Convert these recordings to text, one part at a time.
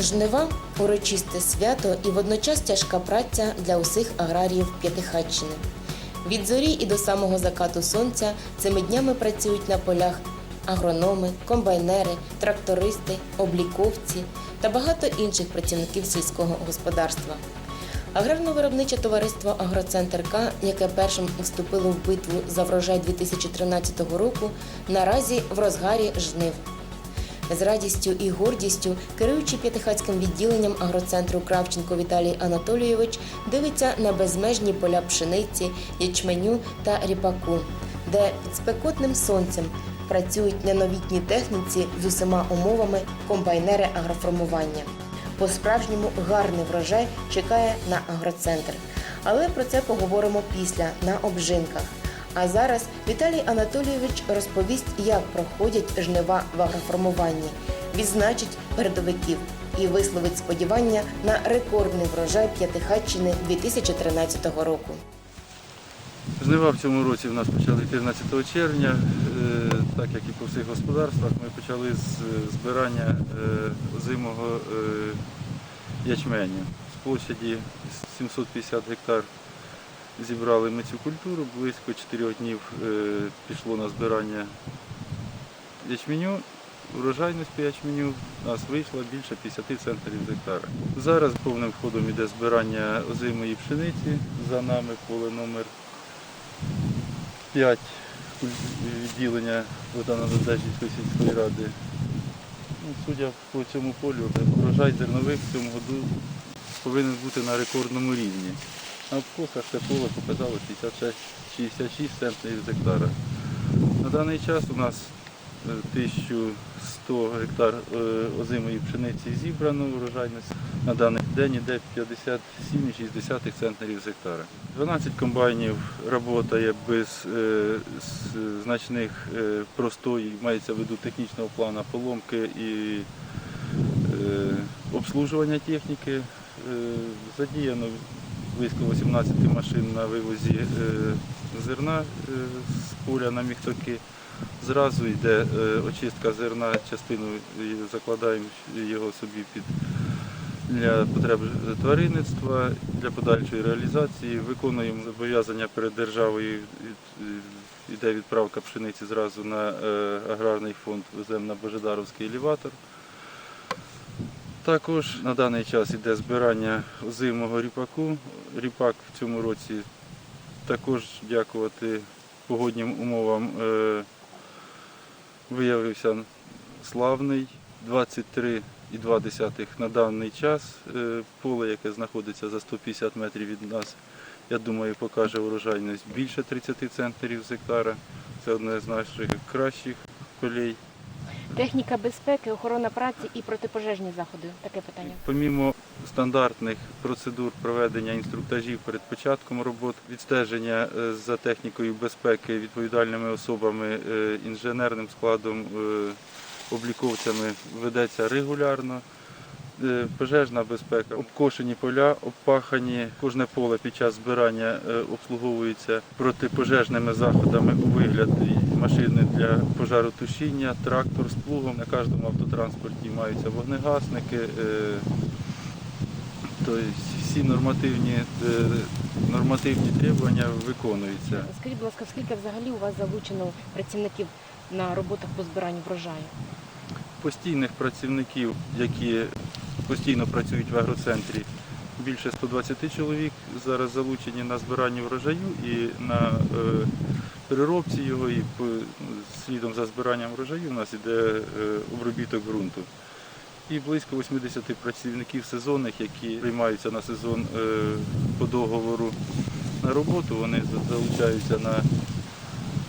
Жнива урочисте свято і водночас тяжка праця для усіх аграріїв П'ятихатчини. Від зорі і до самого закату сонця цими днями працюють на полях агрономи, комбайнери, трактористи, обліковці та багато інших працівників сільського господарства. Аграрно-виробниче товариство Агроцентр К, яке першим вступило в битву за врожай 2013 року, наразі в розгарі жнив. З радістю і гордістю керуючий п'ятихатським відділенням агроцентру Кравченко Віталій Анатолійович дивиться на безмежні поля пшениці, ячменю та ріпаку, де під спекотним сонцем працюють на новітній техніці з усіма умовами комбайнери агроформування. По-справжньому гарний врожай чекає на агроцентр. Але про це поговоримо після на обжинках. А зараз Віталій Анатолійович розповість, як проходять жнива в агроформуванні, відзначить передовиків і висловить сподівання на рекордний врожай П'ятихатчини 2013 року. Жнива в цьому році в нас почали 14 червня, Е, так як і по всіх господарствах, ми почали з збирання е, озимого е, ячменю. З площаді 750 гектар зібрали ми цю культуру, близько 4 днів е, пішло на збирання ячменю. Урожайність по ячменю у нас вийшла більше 50 центрів з гектара. Зараз повним ходом іде збирання озимої пшениці. За нами поле номер 5 відділення Водано-Надеждівської сільської ради. Ну, судя по цьому полю, урожай зернових в цьому году повинен бути на рекордному рівні. На обкосах це поле показало 66, 66 центнерів з гектара. На даний час у нас е, 1100 гектар е, озимої пшениці зібрано, урожайність на даний день іде 57,6 центнерів з гектара. 12 комбайнів працює без е, значних е, простоїв, мається в виду технічного плану поломки і е, обслужування техніки. Е, Задіяно близько 18 машин на вивозі е, зерна е, з поля на міхтоки. Зразу йде е, очистка зерна, частину закладаємо його собі під для потреб тваринництва, для подальшої реалізації. Виконуємо зобов'язання перед державою. Йде відправка пшениці зразу на аграрний фонд, веземо на Божедаровський елеватор. Також на даний час йде збирання озимого ріпаку. Ріпак в цьому році також дякувати погоднім умовам е, виявився славний. 23,2 на даний час. Е, Поле, яке знаходиться за 150 метрів від нас, я думаю, покаже урожайність більше 30 центнерів з гектара. Це одне з наших кращих полей. Техніка безпеки, охорона праці і протипожежні заходи. Таке питання. Помімо стандартних процедур проведення інструктажів перед початком робот, відстеження е, за технікою безпеки відповідальними особами, е, інженерним складом, е, обліковцями ведеться регулярно. Пожежна безпека, обкошені поля, обпахані. Кожне поле під час збирання обслуговується протипожежними заходами у вигляді машини для пожаротушіння, трактор з плугом. На кожному автотранспорті маються вогнегасники. Тобто всі нормативні, е, нормативні требування виконуються. Скажіть, будь ласка, скільки взагалі у вас залучено працівників на роботах по збиранню врожаю? Постійних працівників, які постійно працюють в агроцентрі, більше 120 чоловік зараз залучені на збирання врожаю і на е, переробці його, і слідом за збиранням врожаю у нас іде е, обробіток ґрунту. І близько 80 працівників сезонних, які приймаються на сезон е, по договору на роботу, вони залучаються на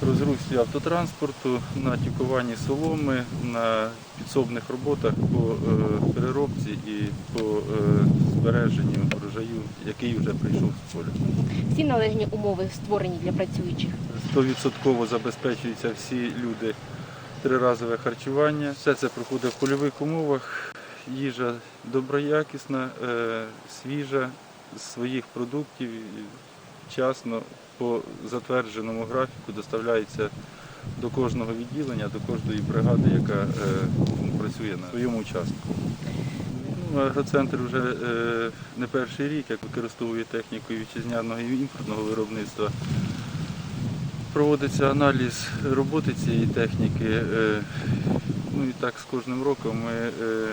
розгрузці автотранспорту, на тюкуванні соломи, на підсобних роботах по е, переробці і по збереженню врожаю, який вже прийшов з поля. Всі належні умови створені для працюючих. Стовідсотково забезпечуються всі люди триразове харчування. Все це проходить в польових умовах. Їжа доброякісна, е, свіжа, з своїх продуктів, вчасно по затвердженому графіку доставляється до кожного відділення, до кожної бригади, яка е, працює на своєму участку. Ну, Агроцентр вже е, не перший рік, як використовує техніку вітчизняного і імпортного виробництва. Проводиться аналіз роботи цієї техніки. е, Ну і так з кожним роком ми е,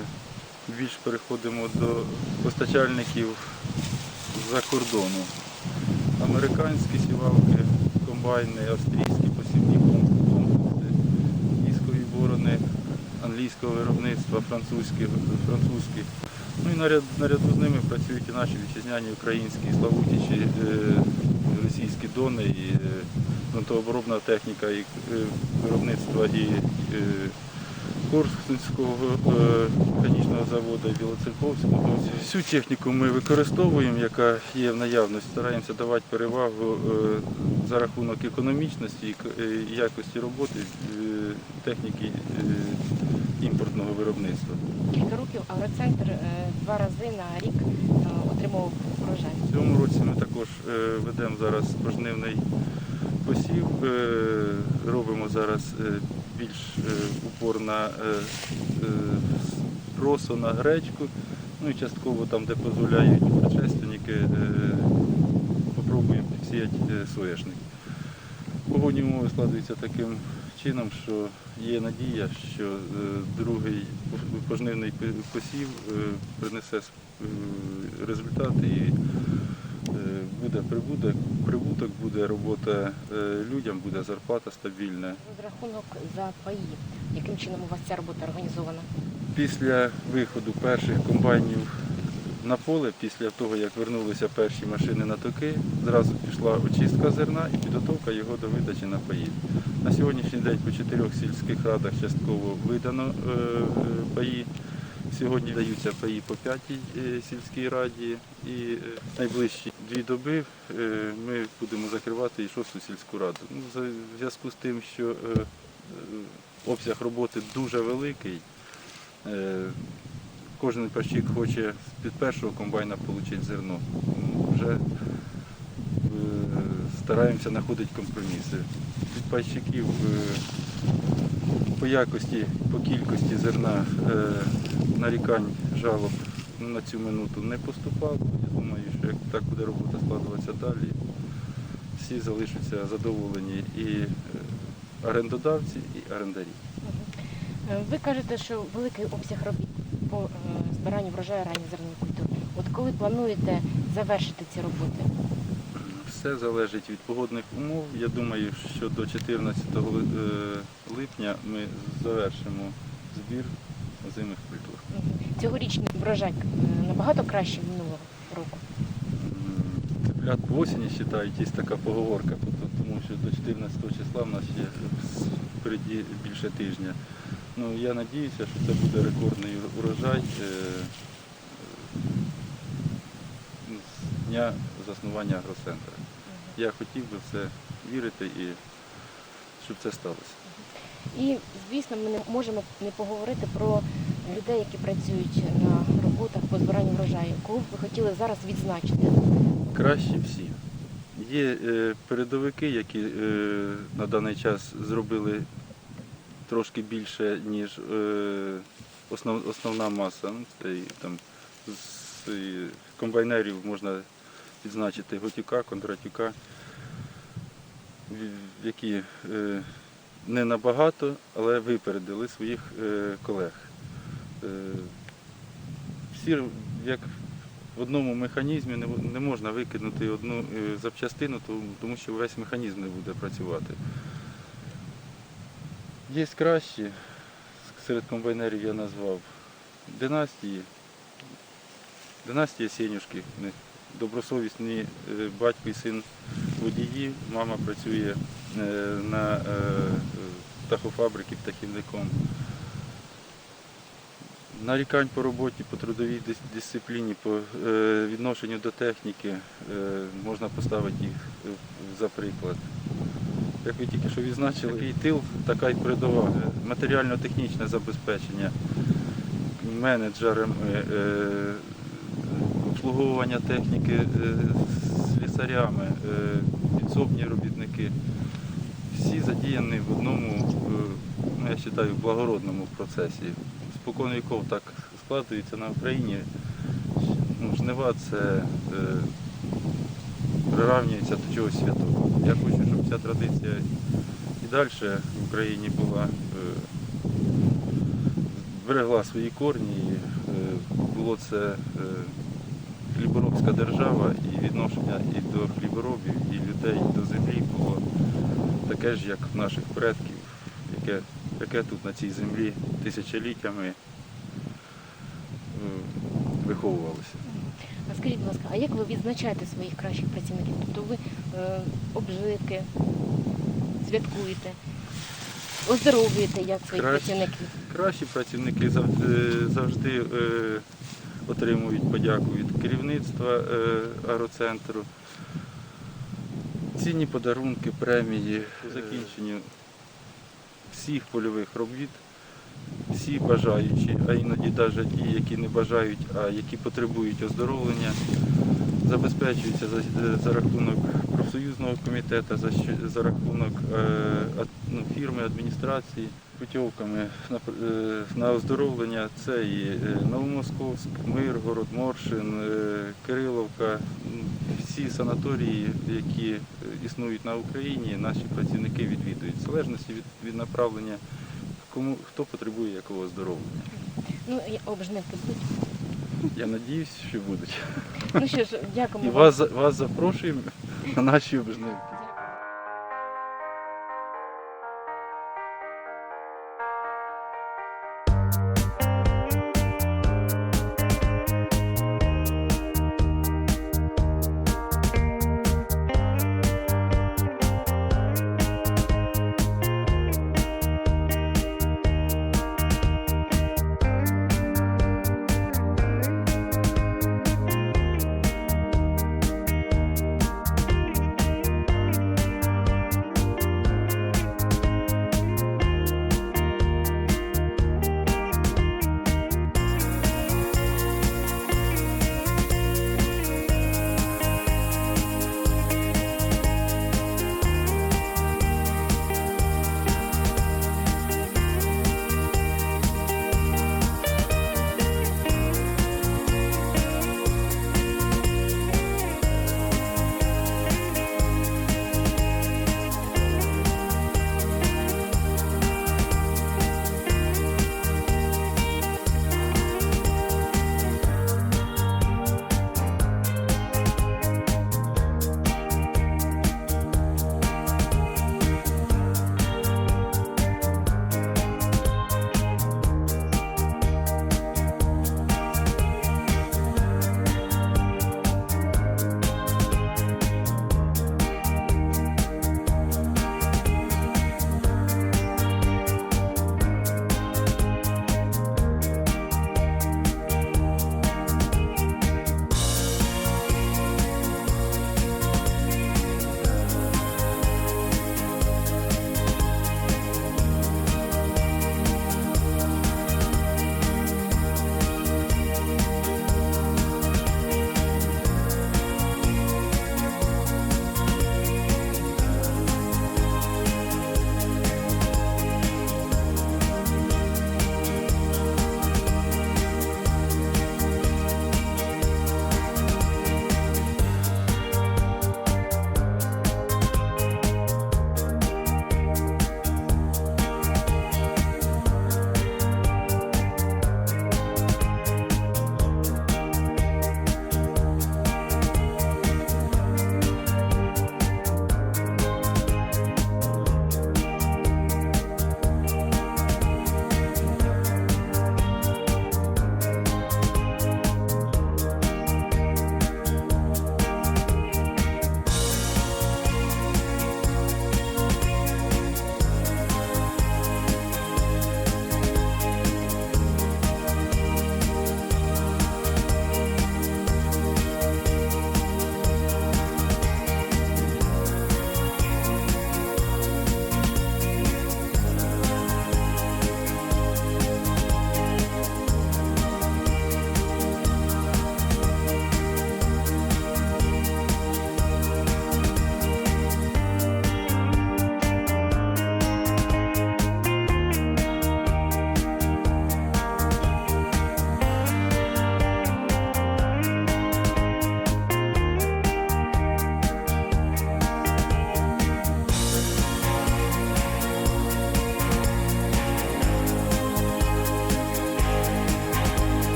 більш переходимо до постачальників за кордону. Американські сівалки, комбайни, австрійські посівні ком- комплекси, військові борони англійського виробництва, французькі, французькі. Ну і наряд, наряду з ними працюють і наші вітчизняні українські славутичі, е, російські дони, і е, техніка і е, виробництва і е, Корсунського е, механічного заводу, і Білоцерковського. Всю техніку ми використовуємо, яка є в наявності, стараємося давати перевагу за рахунок економічності і якості роботи техніки імпортного виробництва. Кілька років агроцентр два рази на рік отримував врожай. В цьому році ми також ведемо зараз пожнивний посів, е, робимо зараз е, більш е, упор на е, на гречку, ну і частково там, де дозволяють предшественники, попробуємо підсіяти е. Погодні умови складаються таким чином, що є надія, що другий пожнивний посів принесе результати і буде прибуток, прибуток, буде робота е, людям, буде зарплата стабільна. Розрахунок за паї. Яким чином у вас ця робота організована? Після виходу перших комбайнів на поле, після того, як вернулися перші машини на токи, зразу пішла очистка зерна і підготовка його до видачі на паї. На сьогоднішній день по чотирьох сільських радах частково видано е, е, паї. Сьогодні даються паї по п'ятій е, сільській раді і е, найближчі дві доби е, ми будемо закривати і шосту сільську раду. Ну, в зв'язку з тим, що обсяг роботи дуже великий. Кожен пащик хоче з-під першого комбайна отримати зерно. Вже стараємося знаходити компроміси. Від пайщиків е, по якості, по кількості зерна нарікань, жалоб на цю минуту не поступало. Я думаю, що як так буде робота складуватися далі, всі залишаться задоволені і е, орендодавці, і орендарі. Е, Ви кажете, що великий обсяг робіт по е, збиранню врожаю ранньої зернової культури. От коли плануєте завершити ці роботи? Все залежить від погодних умов. Я думаю, що до 14 е, липня ми завершимо збір озимих культур. Цьогорічний врожай е, набагато краще минулого року. Цеплят по осені вважають, є така поговорка, тобто, тому що до 14 числа в нас ще впереді більше тижня. Ну, я сподіваюся, що це буде рекордний урожай е, з дня заснування агроцентру. Я хотів би в це вірити і щоб це сталося. І, звісно, ми не можемо не поговорити про людей, які працюють на роботах по збиранню врожаю. Кого б ви хотіли зараз відзначити? Кращі всі. Є е, передовики, які е, на даний час зробили трошки більше, ніж е, основ, основна маса. Ну, там, з комбайнерів можна відзначити Готюка, Кондратюка, які не набагато, але випередили своїх е, колег. Е, всі як в одному механізмі не, можна викинути одну е, запчастину, тому- що весь механізм не буде працювати. Є кращі, серед комбайнерів я назвав династії. Династія Сенюшки. Добросовісні батько і син водії, мама працює на е, птахофабрики птахівником. Нарікань по роботі, по трудовій дисципліні, по е, відношенню до техніки е, можна поставити їх е, за приклад. Як ви тільки що відзначили, такий тил, така й передова. Матеріально-технічне забезпечення, менеджерами, е, обслуговування техніки е, з лісарями, е, підсобні робітники. Всі задіяні в одному, е, ну, я вважаю, благородному процесі. Спокон віков так складується на Україні, ну, жнива це е, приравнюється до чогось святого. Я хочу, щоб ця традиція і далі в Україні була, е, берегла свої корні. І, е, було це е, хліборобська держава і відношення і до хліборобів, і людей і до землі було таке ж, як в наших предків, яке, яке тут на цій землі тисячоліттями е, виховувалося. А скажіть, будь ласка, а як ви відзначаєте своїх кращих працівників? Тобто ви е, обжитки святкуєте, оздоровлюєте як своїх Краще. працівників? Кращі працівники завжди, завжди е, отримують подяку від керівництва е, агроцентру. Цінні подарунки, премії, по закінченню всіх польових робіт, всі бажаючі, а іноді навіть ті, які не бажають, а які потребують оздоровлення, забезпечуються за, за рахунок профсоюзного комітету, за, за рахунок е, ну, фірми, адміністрації, путівками на, е, на оздоровлення. Це і е, Новомосковськ, Миргород, Моршин, е, Кириловка, всі санаторії, які існують на Україні, наші працівники відвідують, в залежності від, направлення, кому хто потребує якого оздоровлення. Ну, і обжнивки будуть. Я надіюсь, що будуть. Ну що ж, І дякуємо вам. вас, вас запрошуємо на наші обжнивки.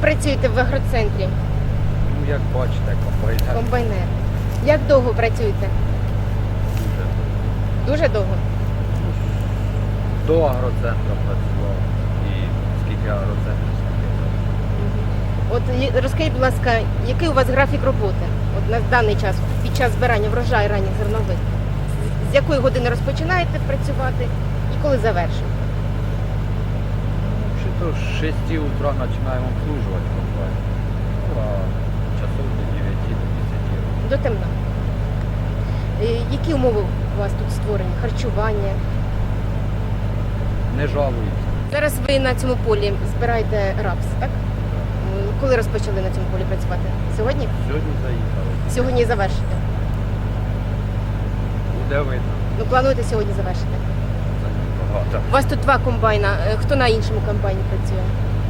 Працюєте в агроцентрі, Ну, як бачите, комбайнер комбайнер. Як довго працюєте? дуже. Дуже довго. До агроцентру працював. І скільки агроцентрів, От розкажіть, будь ласка, який у вас графік роботи от на даний час під час збирання врожаю ранніх зернових? З- З якої години розпочинаєте працювати і коли завершуєте? То з 6 утра починаємо обслужувати комбайн. Ну, а часов до 9 до 10. До темна. Е, Які умови у вас тут створені? Харчування? Не жалуються. Зараз ви на цьому полі збираєте рапс, так? М, Коли розпочали на цьому полі працювати? Сьогодні? Сьогодні заїхали. Сьогодні завершите. Буде видно. Ну, плануєте сьогодні завершити. Багато. У вас тут два комбайна. Е, Хто на іншому комбайні працює?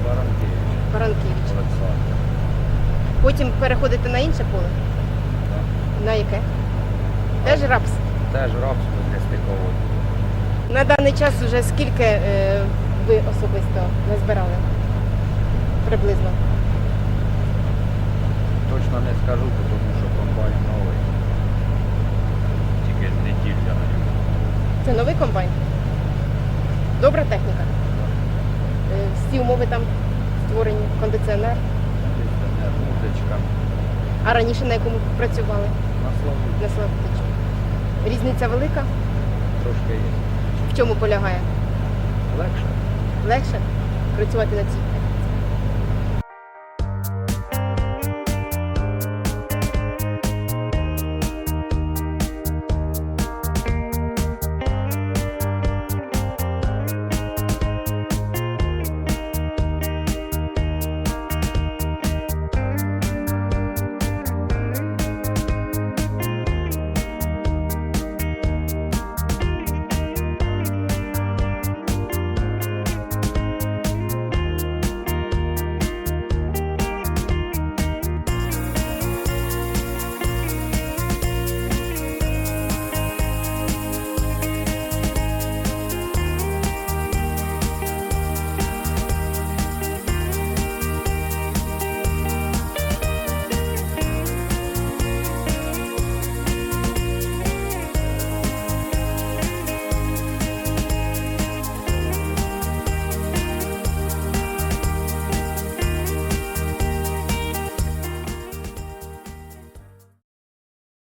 Баранкевич, Баранкевич. Олександр. Потім переходите на інше поле? Так. На яке? Теж рапс. Теж рапс стикової. На даний час вже скільки е, ви особисто назбирали? Приблизно. Точно не скажу, тому що комбайн новий. Тільки неділя на ньому. Це новий комбайн? Добра техніка. Е, всі умови там створені, кондиціонер. Кондиціонер, музичка. А раніше на якому працювали? На славу На Славутичі. Різниця велика? трошки є. В чому полягає? Легше. Легше працювати на цій